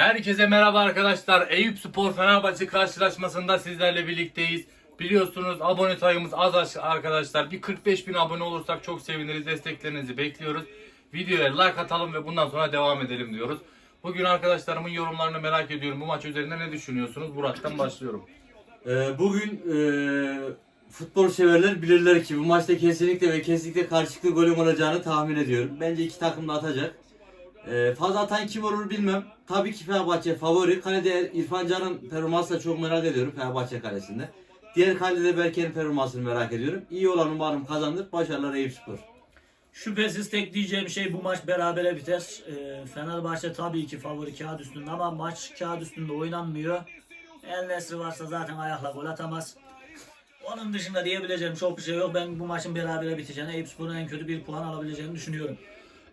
Herkese merhaba arkadaşlar. Eyüp Spor Fenerbahçe karşılaşmasında sizlerle birlikteyiz. Biliyorsunuz abone sayımız az arkadaşlar. Bir 45 bin abone olursak çok seviniriz. Desteklerinizi bekliyoruz. Videoya like atalım ve bundan sonra devam edelim diyoruz. Bugün arkadaşlarımın yorumlarını merak ediyorum. Bu maç üzerinde ne düşünüyorsunuz? Burak'tan başlıyorum. Ee, bugün ee, futbol severler bilirler ki bu maçta kesinlikle ve kesinlikle karşılıklı golüm olacağını tahmin ediyorum. Bence iki takım da atacak. Ee, fazla atan kim olur bilmem. Tabii ki Fenerbahçe favori. Kalede İrfan Can'ın performansını çok merak ediyorum Fenerbahçe kalesinde. Diğer kalede Berke'nin performansını merak ediyorum. İyi olan umarım kazanır. Başarılar Eyüp Spor. Şüphesiz tek diyeceğim şey bu maç berabere biter. Ee, Fenerbahçe tabii ki favori kağıt üstünde ama maç kağıt üstünde oynanmıyor. El Nesri varsa zaten ayakla gol atamaz. Onun dışında diyebileceğim çok bir şey yok. Ben bu maçın berabere biteceğini, Eyüpspor'un en kötü bir puan alabileceğini düşünüyorum.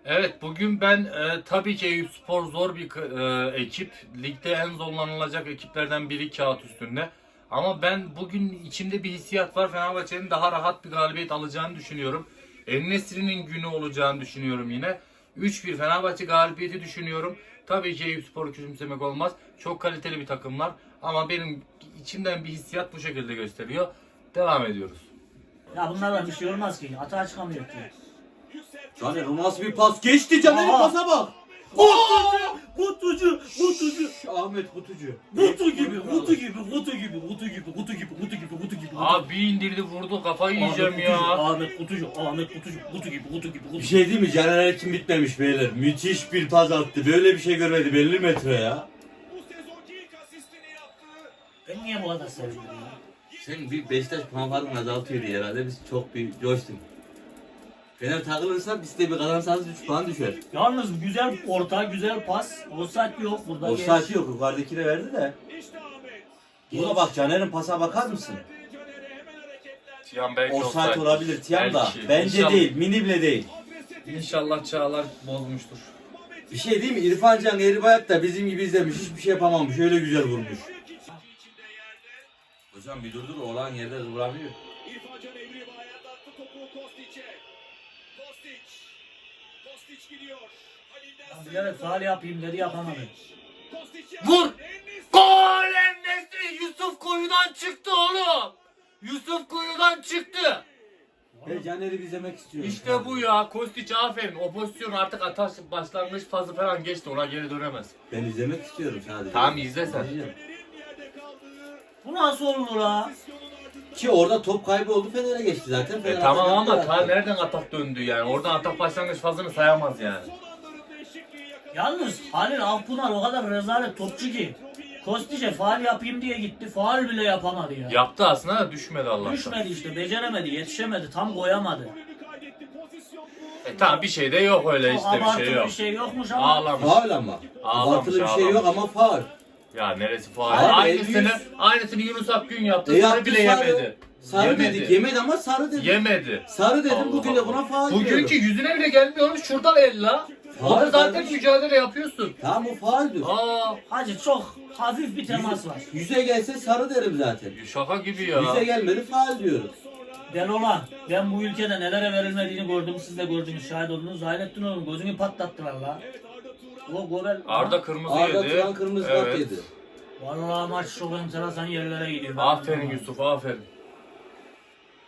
Evet bugün ben e, tabii ki Eyüp Spor zor bir e, ekip. Ligde en zorlanılacak ekiplerden biri kağıt üstünde. Ama ben bugün içimde bir hissiyat var. Fenerbahçe'nin daha rahat bir galibiyet alacağını düşünüyorum. Enesri'nin günü olacağını düşünüyorum yine. 3-1 Fenerbahçe galibiyeti düşünüyorum. Tabii ki Eyüp Spor'u küçümsemek olmaz. Çok kaliteli bir takımlar. Ama benim içimden bir hissiyat bu şekilde gösteriyor. Devam ediyoruz. Ya bunlardan bir şey olmaz ki. Atağa çıkamıyor ki. Caner o nasıl bir pas? Geçti Caner'in Aa! pasa bak. Kutucu, kutucu. Ahmet Kutucu. Kutu gibi, kutu gibi, kutu gibi, kutu gibi, kutu gibi, kutu gibi, kutu gibi. Abi bir indirdi vurdu kafayı yiyeceğim ya. Ahmet Kutucu, Ahmet Kutucu, kutu gibi, kutu gibi, kutu Bir gibi. şey değil mi? Caner Erkin bitmemiş beyler. Müthiş bir pas attı. Böyle bir şey görmedi 50 metre ya. Ben niye bu kadar sevindim ya? Sen bir Beşiktaş puan farkını azaltıyor diye herhalde biz çok bir coştuk. Fener takılırsa biz de bir kazansanız 3 puan düşer. Yalnız güzel orta, güzel pas. Offside yok burada. O Geç. saati yok yukarıdakine verdi de. Buna bak Caner'in pasa bakar mısın? Tiyan belki O saat olabilir Tiyan da. Belki. Bence İnşallah- değil, mini bile değil. İnşallah Çağlar bozmuştur. Bir şey değil mi? İrfan Can Eribayat da bizim gibi izlemiş. Hiçbir şey yapamamış. Öyle güzel vurmuş. Hocam bir durdur olan yerde kıvramıyor. İrfancan Evri ayarlattı topu Kostic'e. Bilerek faal yapayım dedi yapamadı. Vur! Gol Enes'i! Yusuf kuyudan çıktı oğlum! Yusuf kuyudan çıktı! Ben Caner'i izlemek istiyorum. İşte bu ya. Kostiç aferin. O pozisyon artık ataş başlangıç fazı falan geçti. Ona geri dönemez. Ben izlemek istiyorum sadece. Tamam izle sen. Bu nasıl olur la? Ki orada top kaybı oldu Fener'e geçti zaten. E, Fener tamam atak ama yaptı. nereden atak döndü yani? Oradan atak başlangıç fazını sayamaz yani. Yalnız Halil Akpınar o kadar rezalet topçu ki. Kostice faal yapayım diye gitti. Faal bile yapamadı ya. Yaptı aslında da düşmedi Allah'tan. Düşmedi işte, beceremedi, yetişemedi, tam koyamadı. E, tamam bir şey de yok öyle Çok işte bir abartılı şey yok. bir şey yokmuş ama. Ağlamış. Faul ama. Ağlamış, Abartılı bir şey yok ama faul. Ya neresi faal? Abi, Aynısını, elli aynısını Yunus Akgün yaptı. E, sarı yaptı, bile sarı. yemedi. Sarı Yemedi. dedik. Yemedi ama sarı dedik. Yemedi. Sarı dedim Allah bugün de Allah. buna faul Bugünkü diyorum. yüzüne bile gelmiyormuş şuradan ella. Faul Orada zaten kardeşim. mücadele yapıyorsun. Tamam o fauldür. Aa, Hacı çok hafif bir temas var. Yüze gelse sarı derim zaten. şaka gibi ya. Yüze gelmedi faul diyorum. Ben ona, ben bu ülkede nelere verilmediğini gördüm, siz de gördünüz, şahit oldunuz. Zahidettin oğlum gözünü patlattılar la. O Gobel, Arda kırmızı Arda yedi. Turan kırmızı kart Evet. yedi. Vallahi maç çok enteresan yerlere gidiyor. Aferin Yusuf aferin.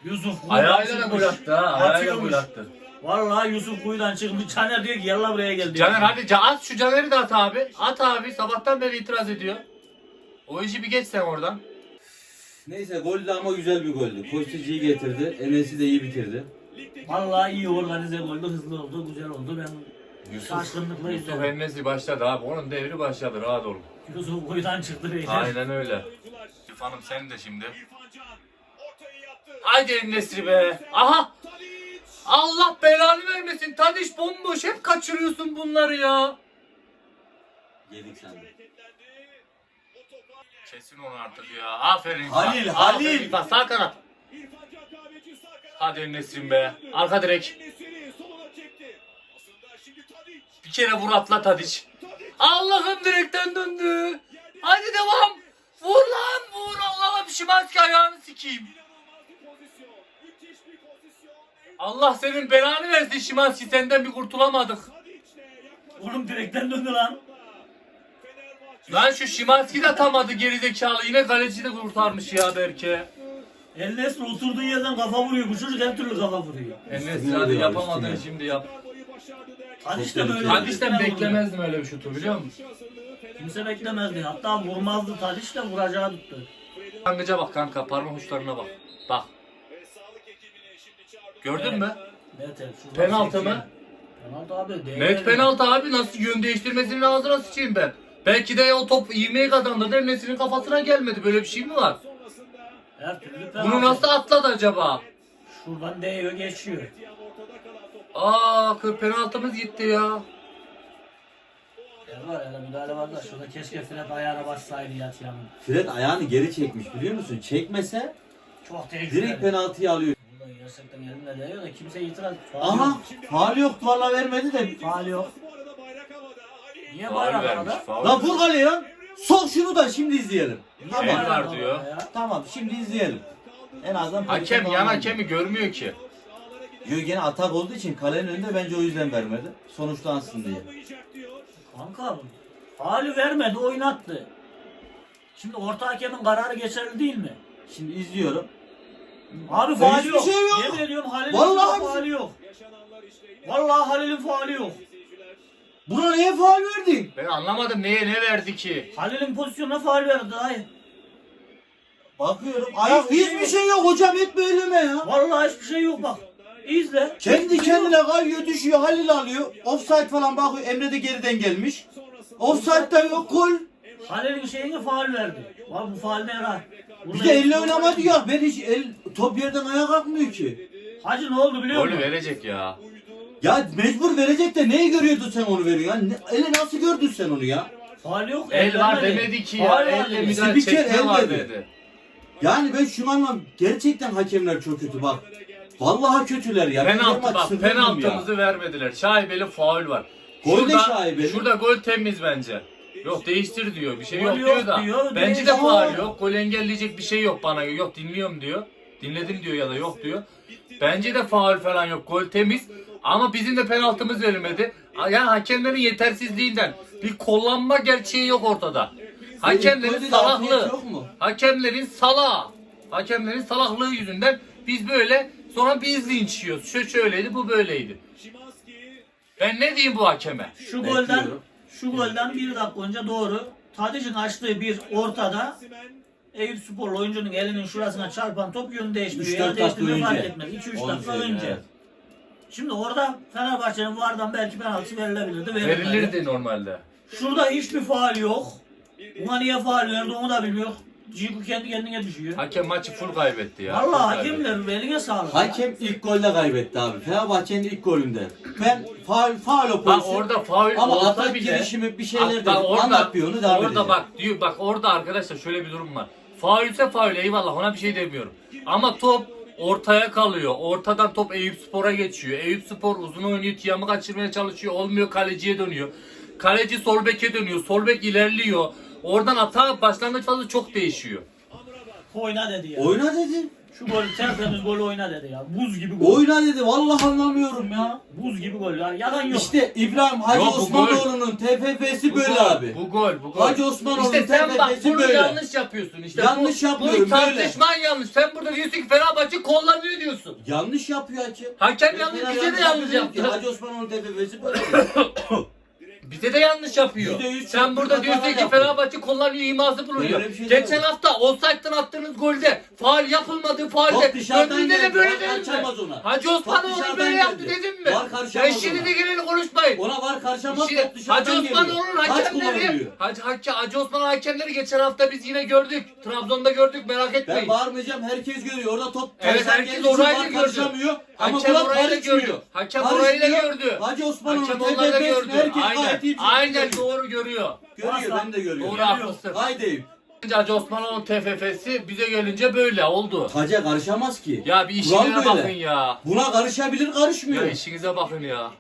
Yusuf kuyudan Ayağıyla da çıkmış. gol attı ha. Ayağıyla Atıyormuş. gol attı. Vallahi Yusuf kuyudan çıkmış. Caner diyor ki yalla buraya gel diyor. Caner hadi ca- at şu Caner'i de at abi. At abi sabahtan beri itiraz ediyor. O işi bir geç sen oradan. Neyse gol de ama güzel bir goldü. Koştucuyu getirdi. Enes'i de iyi bitirdi. Vallahi iyi organize oldu, hızlı oldu, güzel oldu. Ben Yusuf, Şaşkınlıkla Yusuf izledim. Ennesi başladı abi. Onun devri başladı. Rahat olun. Yusuf kuyudan çıktı beyler. Aynen öyle. İrfan'ım sen de şimdi. İrfancan. Ortayı yaptı. Haydi Ennesri be. Aha. Tadic. Allah belanı vermesin. Tadiş bomboş. Hep kaçırıyorsun bunları ya. Yedik sandım. Hareketlendi. O topa. Kesin onu artık ya. Aferin İrfan. Halil, Aferin Halil. İrfan. Sağ kanat. İrfancan kahveci sağ kanat. Hadi Ennesri'm be. Arka direk. Soluna Bir kere vur atla Tadiç. Allah'ım direkten döndü. Hadi devam. Vur lan vur Allah'ım Şimanski ayağını sikeyim. Allah senin belanı versin Şimanski senden bir kurtulamadık. Oğlum direkten döndü lan. Lan şu Şimanski de atamadı gerizekalı. Yine kaleci de kurtarmış ya Berke. El Nesri oturduğu yerden kafa vuruyor. Bu çocuk her türlü kafa vuruyor. Enes hadi yapamadın şimdi yap. İşte böyle. İşte vuruyor. beklemezdim öyle bir şutu biliyor musun? Kimse beklemezdi. Hatta vurmazdı Tadiç de vuracağı tuttu. Kankaca bak kanka parmak uçlarına bak. Bak gördün mü? Evet evet. Penaltı mı? Penaltı abi. Net penaltı abi nasıl yön değiştirmesinin ağzına sıçayım ben. Belki de o top ivmeyi kazandı. Enes'in kafasına gelmedi. Böyle bir şey mi var? Her türlü penaltı. Bunu nasıl atladı acaba? Şuradan değiyor geçiyor. Aa penaltımız gitti ya. Ya var ya müdahale var da şurada keşke Fred ayağına bassaydı yat yanına. Fred ayağını geri çekmiş biliyor musun? Çekmese Çok tehlikeli. direkt penaltıyı alıyor. Burada gerçekten elimle değiyor da kimse itiraz. Faul Aha yok. faal yok valla vermedi de. Faul yok. Niye Faul bayrak vermiş. arada? Faul. Lan vur kaleye lan. Sok şunu da şimdi izleyelim. Niye Tamam. var diyor. ya? Tamam şimdi izleyelim. En azından Hakem pozisyon yan anlamında. hakemi görmüyor ki. Gene atak olduğu için kalenin önünde bence o yüzden vermedi. Sonuçlansın diye. Kanka faulü vermedi oynattı. Şimdi orta hakemin kararı geçerli değil mi? Şimdi izliyorum. Abi hiçbir yok. şey yok. Yemin ediyorum Halil'in Vallahi faulü yok. Vallahi Halil'in faulü yok. Buna niye faal verdin? Ben anlamadım neye ne verdi ki? Halil'in pozisyonuna faul verdi dayı. Bakıyorum ayak hiçbir şey yok hocam etme elime ya. Vallahi hiçbir şey yok bak. İzle. Kendi kendine kayıyor düşüyor Halil alıyor. Offside falan bakıyor Emre de geriden gelmiş. Offside de yok gol. Halil'in şeyine faul verdi. Var bu faul ne yarar? Bir de elle oynama diyor. Ben hiç el top yerden ayağa kalkmıyor ki. Hacı ne oldu biliyor Golü musun? verecek ya. Ya mecbur verecek de neyi görüyordun sen onu veriyorsun? Ya? Ne, eli nasıl gördün sen onu ya? Faul yok. El var vermedi. demedi ki Faul ya. var Elle dedi. müdahale Spiker çekme el var dedi. dedi. Yani ben şunu anlam gerçekten hakemler çok kötü bak. Vallahi kötüler ya. Penaltı maç bak sıfırdım penaltımızı vermediler. Şaibeli faul var. Gol de Şurada- şaibeli. Şurada gol temiz bence. Yok değiştir diyor. Bir şey Gol yok, yok diyor da. diyor, bence de değiştir. faul yok. Gol engelleyecek bir şey yok bana. Yok dinliyorum diyor. Dinledim diyor ya da yok diyor. Bence de faul falan yok. Gol temiz. Ama bizim de penaltımız verilmedi. Yani hakemlerin yetersizliğinden bir kullanma gerçeği yok ortada. Hakemlerin Golde de afiyet salaklığı. Yok mu? Hakemlerin salağı. Hakemlerin salaklığı yüzünden biz böyle sonra biz linç yiyoruz. Şu şöyleydi bu böyleydi. Ben ne diyeyim bu hakeme? Şu golden şu golden bir dakika önce doğru. Tadic'in açtığı bir ortada Eyüp Sporlu oyuncunun elinin şurasına çarpan top yönü değiştiriyor. Üç, dört dakika değiştirmiyor fark önce. etmez. 2-3 Onu dakika söyleyeyim, önce. evet. Şimdi orada Fenerbahçe'nin vardan belki penaltı verilebilirdi. verilmedi. Verilirdi normalde. Şurada hiçbir faal yok. Buna niye faal verdi onu da bilmiyor. Ciku kendi kendine düşüyor. Hakem maçı full kaybetti ya. Full Vallahi kaybetti. hakemler eline sağlık. Hakem ilk golde kaybetti abi. Fenerbahçe'nin ilk golünde. Ben faal faal o Bak pozisyon. orada faul Ama olsa atak bile girişimi bir şeyler Hatta dedim. Anlat bir onu devam Orada bak diyor bak orada arkadaşlar şöyle bir durum var. Faulse faul eyvallah ona bir şey demiyorum. Ama top ortaya kalıyor. Ortadan top Eyüp Spor'a geçiyor. Eyüp Spor uzun oynuyor. Tiyamı kaçırmaya çalışıyor. Olmuyor kaleciye dönüyor. Kaleci sol beke dönüyor. Sol bek ilerliyor. Oradan ata başlangıç fazla çok değişiyor. Oyna dedi ya. Oyna dedi. Şu gol tertemiz gol oyna dedi ya. Buz gibi gol. Oyna dedi. Vallahi anlamıyorum ya. Buz gibi gol ya. Yalan yok. İşte İbrahim Hacı Yok, bu Osmanoğlu'nun TFF'si böyle gol, abi. Bu gol, bu gol. Hacı Osmanoğlu'nun İşte sen bak TFF'si bunu böyle. yanlış yapıyorsun. İşte Yanlış bu, yapmıyorum, Bu tartışman yanlış. Sen burada diyorsun ki Fenerbahçe kullanıyor diyorsun. Yanlış yapıyor hakem. Hakem yanlış bize de yanlış yapıyorum ki yaptı. Hacı Osmanoğlu'nun TFF'si böyle. Bize de yanlış yapıyor. Sen burada bir diyorsun hata ki yapıyor. Fenerbahçe kullanıyor iması bulunuyor. Bir şey Geçen hafta offside'den attığınız golde faal yapılmadı Top faalde. dışarıdan Döndüğünde de geldi, böyle var değil mi? karışamaz ona. Hacı Top Osmanoğlu dışarıdan böyle yaptı geldi. dedim mi? Var karışamaz Sen şimdi ona. de geleni konuşmayın. Ona var top dışarıdan Hacı geliyor. Osmanoğlu'nun Kaç hakemleri, kullanılıyor? Hacı, Hacı, Hacı Osman hakemleri geçen hafta biz yine gördük. Trabzon'da gördük merak Ben etmeyin. bağırmayacağım herkes görüyor. Orada top Evet, tersten herkes geldiği için orayı da var gördü. karışamıyor. Ama Hakem Burak orayı da karışmıyor. gördü. Hakem orayı da Karışmıyor. gördü. Hacı Osmanoğlu'nun Hakem onları da gördü. Herkes Aynen. Aynen görüyor. doğru görüyor. Görüyor ben de görüyorum. Doğru haklısın. Haydi Eyüp. Hacı Osmanoğlu TFF'si bize gelince böyle oldu. Hacı karışamaz ki. Ya bir Kural işinize böyle. bakın ya. Buna karışabilir karışmıyor. Ya işinize bakın ya.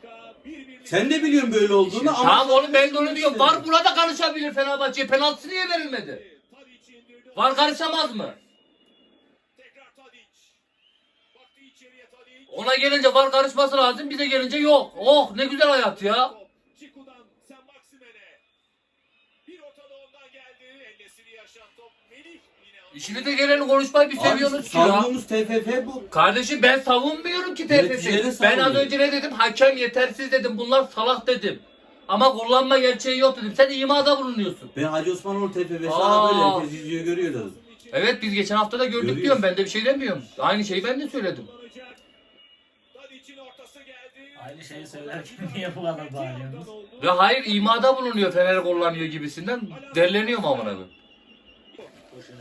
Sen de biliyorsun böyle olduğunu ama... Tamam oğlum ben de onu diyorum. Var burada karışabilir Fenerbahçe'ye. Penaltısı niye verilmedi? Var karışamaz mı? Ona gelince var karışması lazım. Bize gelince yok. Oh ne güzel hayat ya. Ciku'dan Sen Maksimen'e. Bir ortada ondan Soldan geldi. Enesiri yaşan top. Melih İşine de geleni konuşmayı bir seviyorsunuz ki ya. savunduğumuz TFF bu. Kardeşim ben savunmuyorum ki Yöneticileri TFF'yi. Ben az savunuyor. önce ne dedim? Hakem yetersiz dedim. Bunlar salak dedim. Ama kullanma gerçeği yok dedim. Sen imada bulunuyorsun. Ben Hacı Osmanoğlu TFF'si Aa. böyle herkes izliyor görüyor dedim. Evet biz geçen hafta da gördük Görüyoruz. diyorum. Ben de bir şey demiyorum. Aynı şeyi ben de söyledim. Aynı şeyi söylerken niye bu kadar bağırıyorsunuz? Ve hayır imada bulunuyor Fener kullanıyor gibisinden. Derleniyorum amına koyayım. Boşuna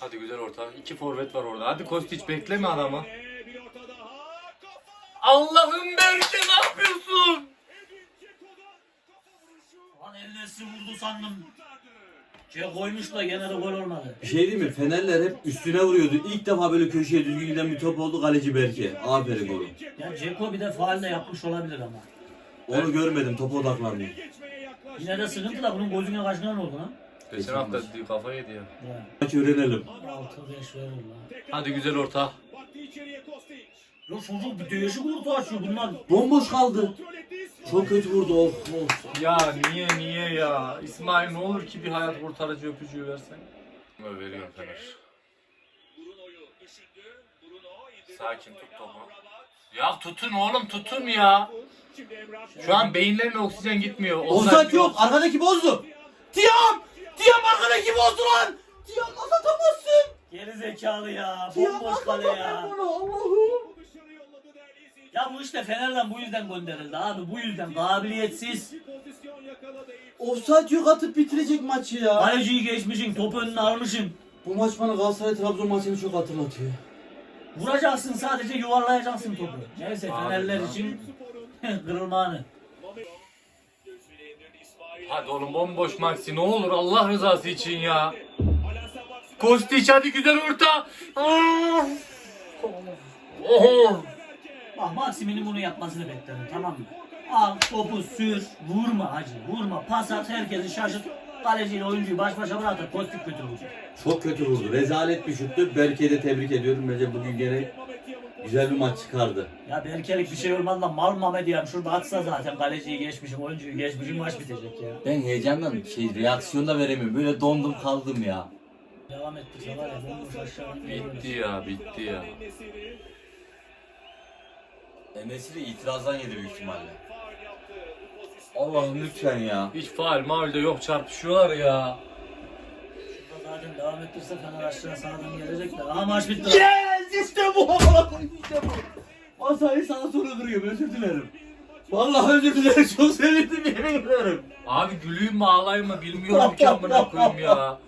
Hadi güzel orta. İki forvet var orada. Hadi Kostić bekleme adamı. Allah'ım Berke ne yapıyorsun? Lan ellesi vurdu sandım. Şey koymuş da gene de gol olmadı. Bir şey değil mi? Fenerler hep üstüne vuruyordu. İlk defa böyle köşeye düzgün giden bir top oldu kaleci Berke. Aferin oğlum. Ya Ceko bir de faal de yapmış olabilir ama. Onu görmedim topa yaklaştı. Yine de sıkıntı da bunun gözüne kaç ne oldu lan? Geçen hafta kafa yedi ya. Maç öğrenelim. 6-5 verir lan. Hadi güzel orta. Ya çocuk bir değişik orta açıyor bunlar. Bomboş kaldı. Çok kötü vurdu of of. Ya niye niye ya? İsmail ne olur ki bir hayat kurtarıcı öpücüğü versen. Böyle veriyorum Fener. Sakin tut topu. Ya tutun oğlum tutun ya. Şu an beyinlerine oksijen gitmiyor. Offside yok. Arkadaki bozdu. Tiam! Tiam arkadaki bozdu lan. Tiam nasıl atamazsın? Geri zekalı ya. Tiam Bomboş nasıl kale ya. atamazsın bunu Allah'ım. Dışarı yolladı değerli izleyiciler. Ya bu işte Fener'den bu yüzden gönderildi abi. Bu yüzden kabiliyetsiz. Offside yok atıp bitirecek maçı ya. Kaleciyi geçmişin, topu önüne almışın. Bu maç bana Galatasaray Trabzon maçını çok hatırlatıyor. Vuracaksın sadece yuvarlayacaksın topu. Neyse Fenerler ne için kırılma anı. Hadi oğlum bomboş Maxi ne olur Allah rızası için ya. Kostić hadi güzel orta. Of. Oh. Bak Maksimin'in bunu yapmasını beklerim tamam mı? Al topu sür, vurma hacı, vurma, pas at, herkesi şaşırt. Kaleciyle oyuncuyu baş başa bırakır, pozitif kötü vuracak. Çok kötü vurdu. Rezalet bir şuttu. Berke'yi de tebrik ediyorum. Bence bugün gene güzel bir maç çıkardı. Ya Berkelik bir şey olmaz da mal Mehmet şurada atsa zaten kaleciyi geçmişim, oyuncuyu geçmişim maç bitecek ya. Ben heyecandan şey reaksiyon da veremiyorum. Böyle dondum kaldım ya. Devam ettirse var ya bomboş Bitti ya bitti ya. Enes'i itirazdan yedi büyük ihtimalle. faul yaptı. Bu pozisyon. Allah'ım lütfen ya. Hiç faal maul de yok çarpışıyorlar ya. Şurada zaten devam ettirse Fener aşağı sağdan gelecek de. Aha maç bitti. Yes! İşte bu! İşte bu! Masayı sana sonra duruyorum. Özür dilerim. Vallahi özür dilerim. Çok sevindim yemin ederim. Abi güleyim mi ağlayayım mı bilmiyorum ki amına koyayım ya.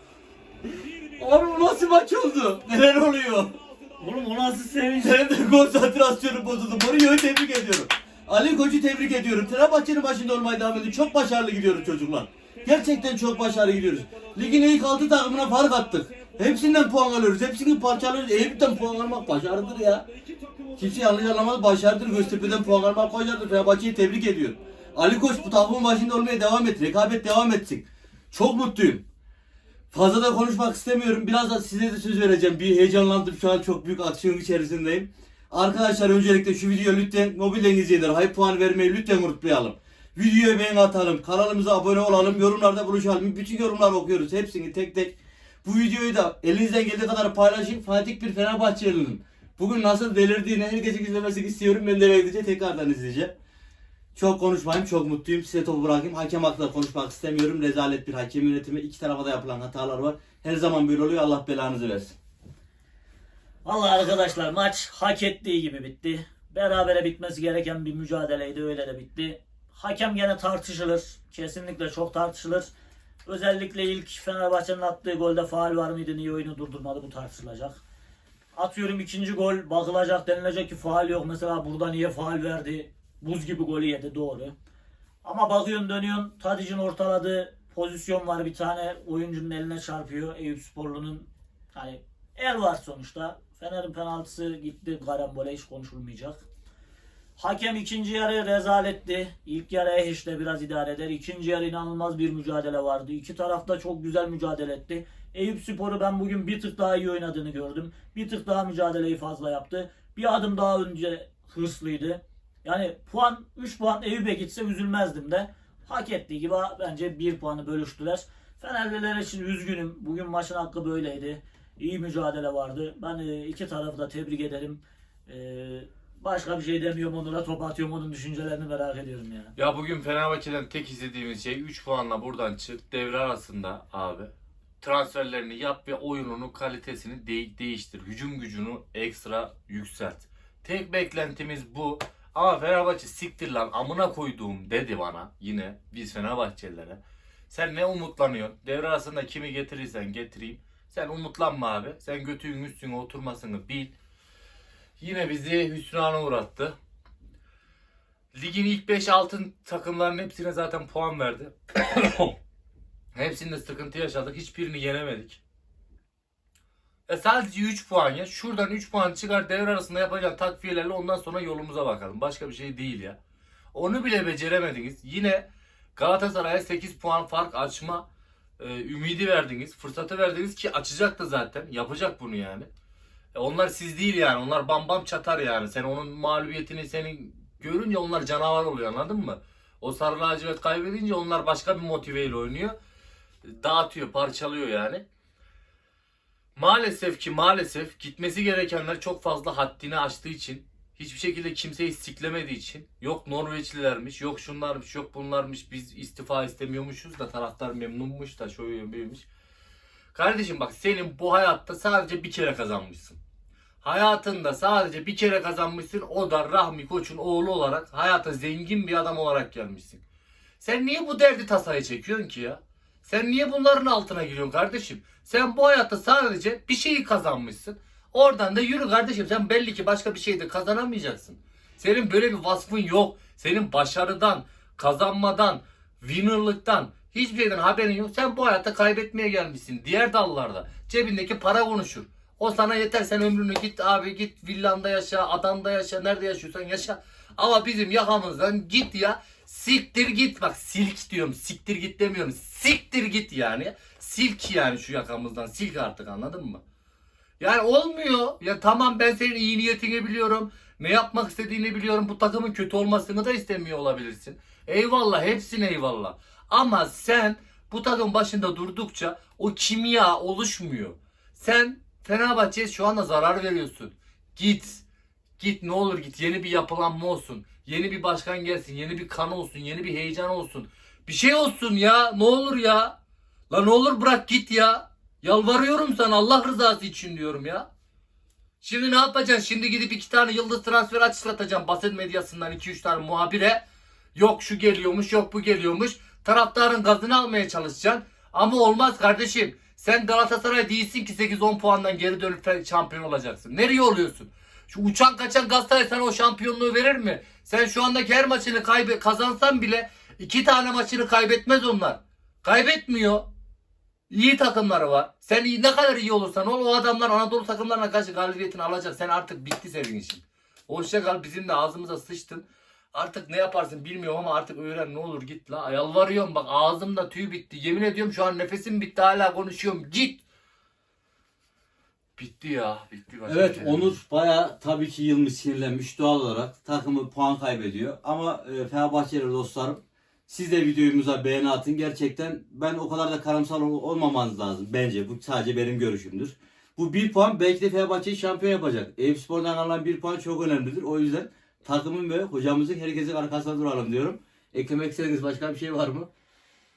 Abi bu nasıl maç oldu? Neler oluyor? Oğlum o nasıl sevinç? Senin de konsantrasyonu bozuldu. Mourinho'yu tebrik ediyorum. Ali Koç'u tebrik ediyorum. Fenerbahçe'nin başında olmaya devam ediyor. Çok başarılı gidiyoruz çocuklar. Gerçekten çok başarılı gidiyoruz. Ligin ilk 6 takımına fark attık. Hepsinden puan alıyoruz. Hepsini parçalıyoruz. Eyüp'ten puan almak başarıdır ya. Kimse yanlış anlamaz başarıdır. Göztepe'den puan almak başarıdır. Fenerbahçe'yi tebrik ediyorum. Ali Koç bu takımın başında olmaya devam et. Rekabet devam etsin. Çok mutluyum. Fazla da konuşmak istemiyorum. Biraz da size de söz vereceğim. Bir heyecanlandım. Şu an çok büyük aksiyon içerisindeyim. Arkadaşlar öncelikle şu videoyu lütfen mobilden izleyenler high puan vermeyi lütfen unutmayalım. Videoya beğeni atalım. Kanalımıza abone olalım. Yorumlarda buluşalım. Bütün yorumları okuyoruz. Hepsini tek tek. Bu videoyu da elinizden geldiği kadar paylaşın. Fanatik bir Fenerbahçeli'nin bugün nasıl delirdiğini herkesin izlemesini istiyorum. Ben de gidince tekrardan izleyeceğim. Çok konuşmayayım, çok mutluyum. Size topu bırakayım. Hakem hakkında konuşmak istemiyorum. Rezalet bir hakem yönetimi. İki tarafa da yapılan hatalar var. Her zaman böyle oluyor. Allah belanızı versin. Vallahi arkadaşlar maç hak ettiği gibi bitti. Berabere bitmesi gereken bir mücadeleydi öyle de bitti. Hakem gene tartışılır. Kesinlikle çok tartışılır. Özellikle ilk Fenerbahçe'nin attığı golde faal var mıydı niye oyunu durdurmadı bu tartışılacak. Atıyorum ikinci gol bakılacak denilecek ki faal yok. Mesela burada niye faal verdi? Buz gibi golü yedi doğru. Ama bakıyorsun dönüyorsun Tadic'in ortaladığı pozisyon var bir tane oyuncunun eline çarpıyor. Eyüp Sporlu'nun hani el var sonuçta. Fener'in penaltısı gitti karambole hiç konuşulmayacak. Hakem ikinci yarı rezaletti. İlk yarı işte biraz idare eder. İkinci yarı inanılmaz bir mücadele vardı. İki tarafta çok güzel mücadele etti. Eyüp Spor'u ben bugün bir tık daha iyi oynadığını gördüm. Bir tık daha mücadeleyi fazla yaptı. Bir adım daha önce hırslıydı. Yani puan 3 puan Eyüp'e gitse üzülmezdim de. hak ettiği gibi bence bir puanı bölüştüler. Fenerliler için üzgünüm. Bugün maçın hakkı böyleydi. İyi mücadele vardı. Ben e, iki tarafı da tebrik ederim. E, başka bir şey demiyorum Onur'a top atıyorum onun düşüncelerini merak ediyorum ya. Ya bugün Fenerbahçe'den tek istediğimiz şey 3 puanla buradan çık. Devre arasında abi. Transferlerini yap ve oyununun kalitesini de- değiştir. Hücum gücünü ekstra yükselt. Tek beklentimiz bu. Ama Fenerbahçe siktir lan amına koyduğum dedi bana yine biz Fenerbahçelilere. Sen ne umutlanıyorsun? Devre arasında kimi getirirsen getireyim. Sen umutlanma abi. Sen götüğün üstüne oturmasını bil. Yine bizi hüsrana uğrattı. Ligin ilk 5 altın takımların hepsine zaten puan verdi. Hepsinde sıkıntı yaşadık. Hiçbirini yenemedik. E sadece 3 puan ya. Şuradan 3 puan çıkar devre arasında yapacağın takviyelerle ondan sonra yolumuza bakalım. Başka bir şey değil ya. Onu bile beceremediniz. Yine Galatasaray'a 8 puan fark açma e, ümidi verdiniz. Fırsatı verdiniz ki açacaktı zaten. Yapacak bunu yani. E onlar siz değil yani. Onlar bam bam çatar yani. Sen onun mağlubiyetini senin görünce onlar canavar oluyor anladın mı? O sarı lacivert kaybedince onlar başka bir motiveyle oynuyor. Dağıtıyor, parçalıyor yani. Maalesef ki maalesef gitmesi gerekenler çok fazla haddini aştığı için hiçbir şekilde kimseyi siklemediği için yok Norveçlilermiş, yok şunlarmış, yok bunlarmış biz istifa istemiyormuşuz da taraftar memnunmuş da şöyle böylemiş. Kardeşim bak senin bu hayatta sadece bir kere kazanmışsın. Hayatında sadece bir kere kazanmışsın. O da Rahmi Koç'un oğlu olarak hayata zengin bir adam olarak gelmişsin. Sen niye bu derdi tasayı çekiyorsun ki ya? Sen niye bunların altına giriyorsun kardeşim? Sen bu hayatta sadece bir şeyi kazanmışsın. Oradan da yürü kardeşim. Sen belli ki başka bir şey de kazanamayacaksın. Senin böyle bir vasfın yok. Senin başarıdan, kazanmadan, winnerlıktan hiçbir şeyden haberin yok. Sen bu hayatta kaybetmeye gelmişsin. Diğer dallarda cebindeki para konuşur. O sana yeter sen ömrünü git abi git villanda yaşa, adanda yaşa, nerede yaşıyorsan yaşa. Ama bizim yakamızdan git ya. Siktir git bak silk diyorum siktir git demiyorum. Siktir git yani. Silk yani şu yakamızdan silk artık anladın mı? Yani olmuyor. Ya tamam ben senin iyi niyetini biliyorum. Ne yapmak istediğini biliyorum. Bu takımın kötü olmasını da istemiyor olabilirsin. Eyvallah hepsine eyvallah. Ama sen bu takım başında durdukça o kimya oluşmuyor. Sen Fenerbahçe'ye şu anda zarar veriyorsun. Git. Git ne olur git. Yeni bir yapılanma olsun. Yeni bir başkan gelsin. Yeni bir kan olsun. Yeni bir heyecan olsun. Bir şey olsun ya. Ne olur ya. La ne olur bırak git ya. Yalvarıyorum sana Allah rızası için diyorum ya. Şimdi ne yapacaksın? Şimdi gidip iki tane yıldız transfer açıklatacaksın basın medyasından 2-3 tane muhabire. Yok şu geliyormuş, yok bu geliyormuş. Taraftarın gazını almaya çalışacaksın. Ama olmaz kardeşim. Sen Galatasaray değilsin ki 8-10 puandan geri dönüp şampiyon olacaksın. Nereye oluyorsun? Şu uçan kaçan Galatasaray sana o şampiyonluğu verir mi? Sen şu andaki her maçını kaybe kazansan bile iki tane maçını kaybetmez onlar. Kaybetmiyor. İyi takımları var. Sen ne kadar iyi olursan ol o adamlar Anadolu takımlarına karşı galibiyetini alacak. Sen artık bitti senin işin. Hoşça kal bizim de ağzımıza sıçtın. Artık ne yaparsın bilmiyorum ama artık öğren ne olur git la. Yalvarıyorum bak ağzımda tüy bitti. Yemin ediyorum şu an nefesim bitti hala konuşuyorum. Git. Bitti ya. Bitti. Başka Evet bir şey Onur baya tabii ki yılmış sinirlenmiş doğal olarak. Takımı puan kaybediyor. Ama e, Fenerbahçeli dostlarım siz de videomuza beğeni atın. Gerçekten ben o kadar da karamsar ol- olmamanız lazım bence. Bu sadece benim görüşümdür. Bu bir puan belki de Fenerbahçe'yi şampiyon yapacak. Eyüp Spor'dan alınan bir puan çok önemlidir. O yüzden takımın ve hocamızın herkesin arkasında duralım diyorum. Eklemek istediğiniz başka bir şey var mı?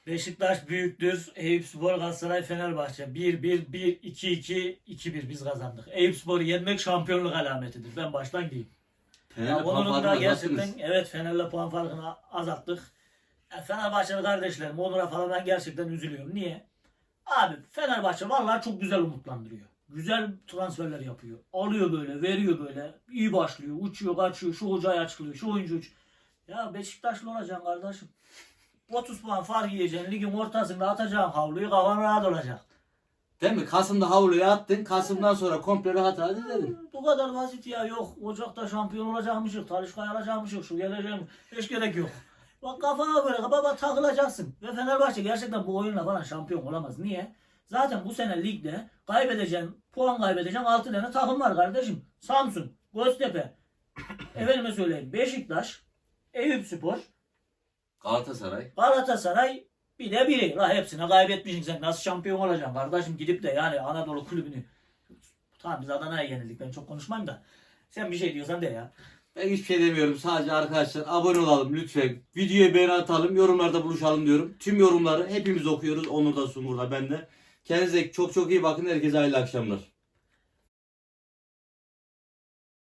Beşiktaş büyüktür. Eyüp Spor, Galatasaray, Fenerbahçe. 1-1, 1-2-2, 2-1 biz kazandık. Eyüp Spor'u yenmek şampiyonluk alametidir. Ben baştan diyeyim. Fener'le puan da gerçekten azalttınız. evet Fener'le puan farkını azalttık. Ya Fenerbahçeli kardeşlerim Onur'a falan ben gerçekten üzülüyorum. Niye? Abi Fenerbahçe vallahi çok güzel umutlandırıyor. Güzel transferler yapıyor. Alıyor böyle, veriyor böyle. iyi başlıyor, uçuyor, kaçıyor. Şu hocayı açıklıyor, şu oyuncu uç. Ya Beşiktaşlı olacaksın kardeşim. 30 puan fark yiyeceksin. Ligin ortasında atacaksın havluyu kafan rahat olacak. Değil mi? Kasım'da havluya attın. Kasım'dan sonra komple rahat rahat ederdin. Bu kadar basit ya. Yok Ocak'ta şampiyon olacakmışız. Talişka'yı alacakmışız. Şu geleceğim. Hiç gerek yok. Bak kafana göre baba takılacaksın. Ve Fenerbahçe gerçekten bu oyunla falan şampiyon olamaz. Niye? Zaten bu sene ligde kaybedeceğin, puan kaybedeceğin 6 tane takım var kardeşim. Samsun, Göztepe, efendime söyleyeyim Beşiktaş, Eyüp Spor, Galatasaray. Galatasaray bir de biri. La hepsine kaybetmişsin sen. Nasıl şampiyon olacaksın kardeşim gidip de yani Anadolu kulübünü. Tamam biz Adana'ya yenildik ben çok konuşmayayım da. Sen bir şey diyorsan de ya. Ben hiçbir şey demiyorum. Sadece arkadaşlar abone olalım lütfen. Videoya beğeni atalım. Yorumlarda buluşalım diyorum. Tüm yorumları hepimiz okuyoruz. Onur da Sungur da ben de. Kendinize çok çok iyi bakın. Herkese hayırlı akşamlar.